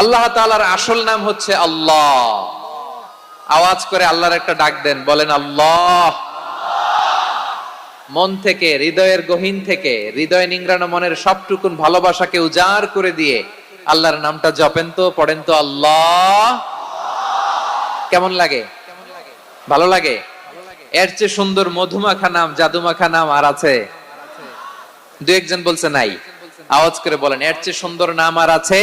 আল্লাহ তাআলার আসল নাম হচ্ছে আল্লাহ। আওয়াজ করে আল্লাহর একটা ডাক দেন, বলেন আল্লাহ। মন থেকে, হৃদয়ের গহীন থেকে, হৃদয় নিংড়ানো মনের সবটুকুন ভালোবাসাকে উজাড় করে দিয়ে আল্লাহর নামটা জপেন তো, পড়েন তো, আল্লাহ। কেমন লাগে? ভালো লাগে? এর চেয়ে সুন্দর মধুমাখা নাম, জাদুমাখা নাম আর আছে? দু একজন বলছে নাই। আওয়াজ করে বলেন, এর চেয়ে সুন্দর নাম আর আছে?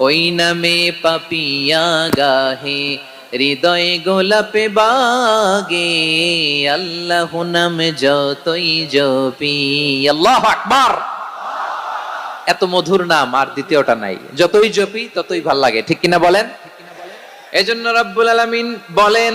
ওই নামে পাপিয়া গাহে, হৃদয় গোলাপে বাগে, আল্লাহ নাম যতই জপি। আল্লাহ আকবার! এত মধুর নাম, আর দ্বিতীয়টা নাই। যতই জপি, ততই ভালো লাগে, ঠিক কিনা বলেন? এজন্য রব্বুল আলামিন বলেন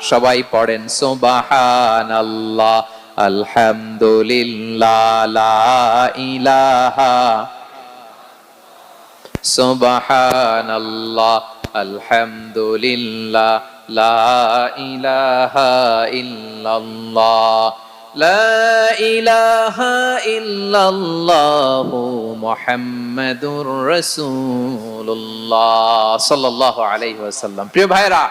সবাই পড়েন, সুবহানাল্লাহ, আলহামদুলিল্লাহ, লা ইলাহা, সুবহানাল্লাহ, আলহামদুলিল্লাহ, লা ইলাহা ইল্লাল্লাহ, লা ইলাহা ইল্লাল্লাহ মুহাম্মাদুর রাসূলুল্লাহ আলাইহি ওয়াসাল্লাম। প্রিয় ভাইরা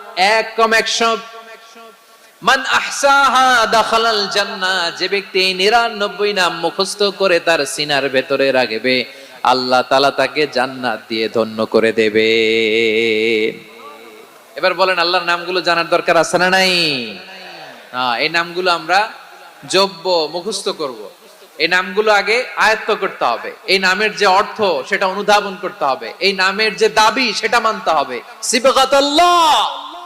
এক কম 100 মান আহসাহা দাখালাল জান্নাহ, যে ব্যক্তি এই 99 নাম মুখস্থ করে তার সিনার ভেতরে রাখবে, আল্লাহ তাকে জান্নাত দিয়ে ধন্য করে দেবে। এবার বলেন, আল্লাহর নামগুলো জানার দরকার আছে না নাই? হ্যাঁ এই নামগুলো আমরা জব্য মুখস্থ করব। এই নামগুলো আগে আয়ত্ত করতে হবে। এই নামের যে অর্থ, সেটা অনুধাবন করতে হবে। এই নামের যে দাবি, সেটা মানতে হবে।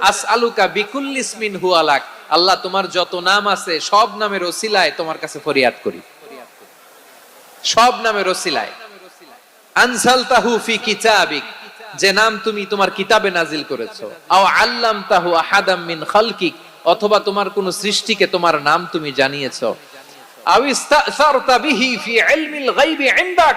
আস আলুকা বিকুল ইসমিন হু আলাক আল্লাহ তোমার যত নাম আছে, সব নামের ওসিলায় তোমার কাছে ফরিয়াদ করি। সব নামের ওসিলায়। আনসালতাহু ফি কিতাবিক। যে নাম তুমি তোমার কিতাবে নাজিল করেছ। আও আল্লাম আহাদাম মিন খালকিক। অথবা তোমার কোন সৃষ্টিকে তোমার নাম তুমি জানিয়েছো। আও ইস্তাসারতা বিহি ফি ইলমিল গায়বি ইনদাক।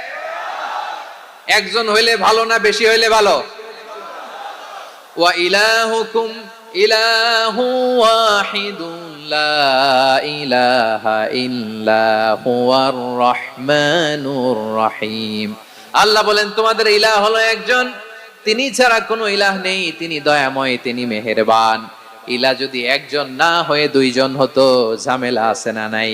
একজন হইলে ভালো না বেশি হইলে ভালো? ওয়া রহিম। আল্লাহ বলেন, তোমাদের ইলাহ হলো একজন। তিনি ছাড়া কোনো ইলাহ নেই। তিনি দয়াময়, তিনি মেহেরবান। ইলা যদি একজন না হয়ে দুইজন হতো, ঝামেলা আছে না নাই?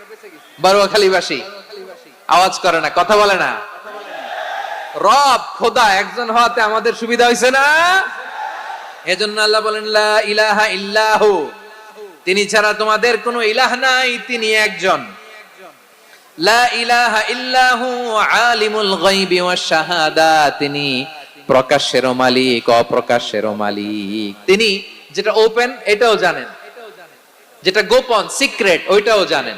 বারোয়াখালীবাসী আওয়াজ করে না, কথা বলে না। রব, খোদা, একজন হওয়াতে আমাদের সুবিধা হয়েছে না? এজন্য আল্লাহ বলেন ইলাহা তিনি ছাড়া তোমাদের ইলাহ নাই, তিনি একজন। তিনি প্রকাশ্যেরও মালিক অপ্রকাশ্যেরও মালিক। তিনি যেটা ওপেন এটাও জানেন। যেটা গোপন সিক্রেট ওইটাও জানেন।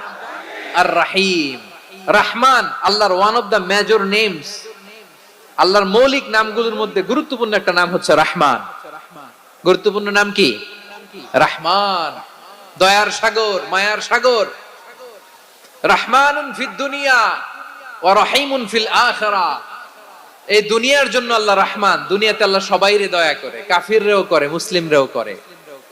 আর রাহিম রহমান, আল্লাহর one of the major names আল্লাহর মৌলিক নামগুলোর মধ্যে গুরুত্বপূর্ণ একটা নাম হচ্ছে রহমান। গুরুত্বপূর্ণ নাম কি? রহমান। দয়ার সাগর, মায়ার সাগর। রহমানুন ফিদ দুনিয়া ওয়া রহিমুন ফিল আখিরা। এই দুনিয়ার জন্য আল্লাহ রহমান, দুনিয়াতে আল্লাহ সবাইরে দয়া করে, কাফিররেও করে, মুসলিমরেও করে।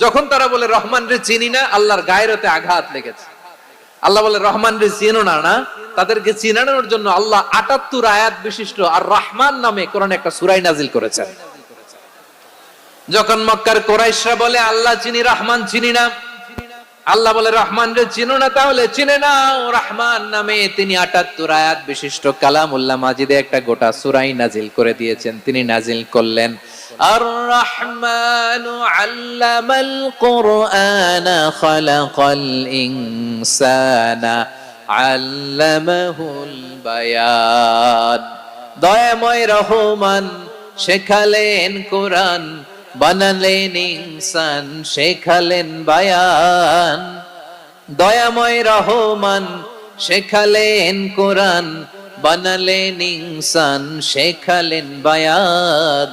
যখন তারা বলে, রহমান রে চিনি না, আল্লাহর গায়েরতে আঘাত লেগেছে। আল্লাহ বলে, রহমান রে চিনো না না? তাদেরকে চিনানোর জন্য আল্লাহ আটাত্তর আয়াত বিশিষ্ট আর রহমান নামে কোরআন একটা সুরাই নাজিল করেছেন। যখন মক্কার কোরাইশরা বলে, আল্লাহ চিনি, রহমান চিনি না। আল্লাহ বলে, রহমান রে চিনো না, তাহলে চিনে না রহমান নামে তিনি আটাত্তর আয়াত বিশিষ্ট কালাম উল্লাহ মাজিদে একটা গোটা সুরাই নাজিল করে দিয়েছেন। তিনি নাজিল করলেন। রহমান আল্লামাল কোরআন খালাকাল ইনসানা আল্লামাহুল বায়ান দয়াময় রহমান শেখালেন কোরআন, বানালেন ইনসান, শেখালেন বায়ান। দয়াময় রহমান শেখালেন কোরআন, বানালেন ইনসান, শেখালেন বায়ান।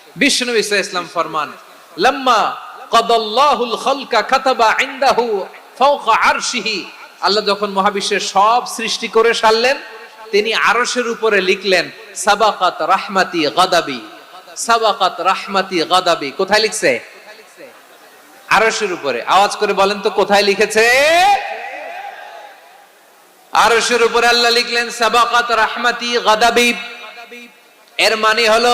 বিষ্ণু ইসা ইসলাম ফরমান, লাম্মা কদাল্লাহুল খালকা ইনদাহু ফাওকা আরশিহি। আল্লাহ যখন মহাবিশ্বের সব সৃষ্টি করে সারলেন, তিনি আরশের উপরে লিখলেন, সাবাকাত রাহমাতি গাদাবি। সাবাকাত রাহমাতি গাদাবি। কোথায় লিখছে? আরশের উপরে। আওয়াজ করে বলেন তো, কোথায় লিখেছে? আরশের উপরে আল্লাহ লিখলেন, সাবাকাত রাহমাতি গাদাবি। এর মানে হলো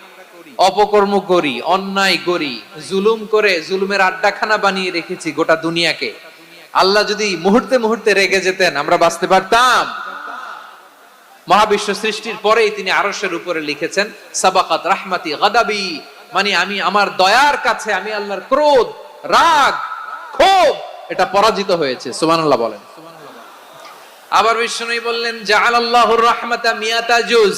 অপকর্ম করি, অন্যায় করি, জুলুম করে জুলুমের আড্ডাখানা বানিয়ে রেখেছি গোটা দুনিয়াকে। আল্লাহ যদি মুহূর্তে মুহূর্তে রেগে যেতেন, আমরা বাঁচতে পারতাম। মহাবিশ্ব সৃষ্টির পরেই তিনি আরশের উপরে লিখেছেন, সাবাকাত রাহমাতি গাদাবি মানে আমি আমার দয়ার কাছে, আমি আল্লাহর ক্রোধ, রাগ, ক্ষোভ, এটা পরাজিত হয়েছে। সুবহানাল্লাহ বলেন। আবার বিষ্ণু বললেন জাআল আল্লাহুর রাহমাতা মিয়াতা জুজ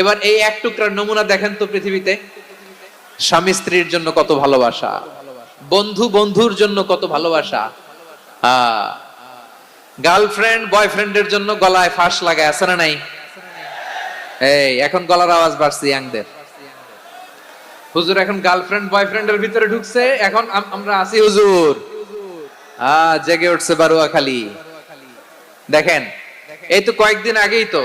এবার এই এক টুকরার নমুনা দেখেন তো পৃথিবীতে। স্বামী স্ত্রীর জন্য কত ভালোবাসা। বন্ধু বন্ধুর জন্য কত ভালোবাসা। গার্লফ্রেন্ড বয়ফ্রেন্ডের জন্য গলায় ফাঁস লাগায় আছে না নাই? এই, এখন গলার আওয়াজ বাড়ছে ইয়াংদের। হুজুর, এখন গার্লফ্রেন্ড বয়ফ্রেন্ডের ভিতরে ঢুকছে, এখন আমরা আছি হুজুর। আহ জেগে উঠছে বারুয়া খালি দেখেন, এই তো কয়েকদিন আগেই তো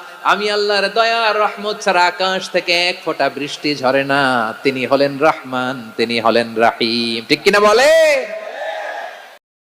আমি আল্লাহর দয়া রহমত ছাড়া আকাশ থেকে এক ফোঁটা বৃষ্টি ঝরে না। তিনি হলেন রহমান, তিনি হলেন রাহিম। ঠিক কিনা বলে?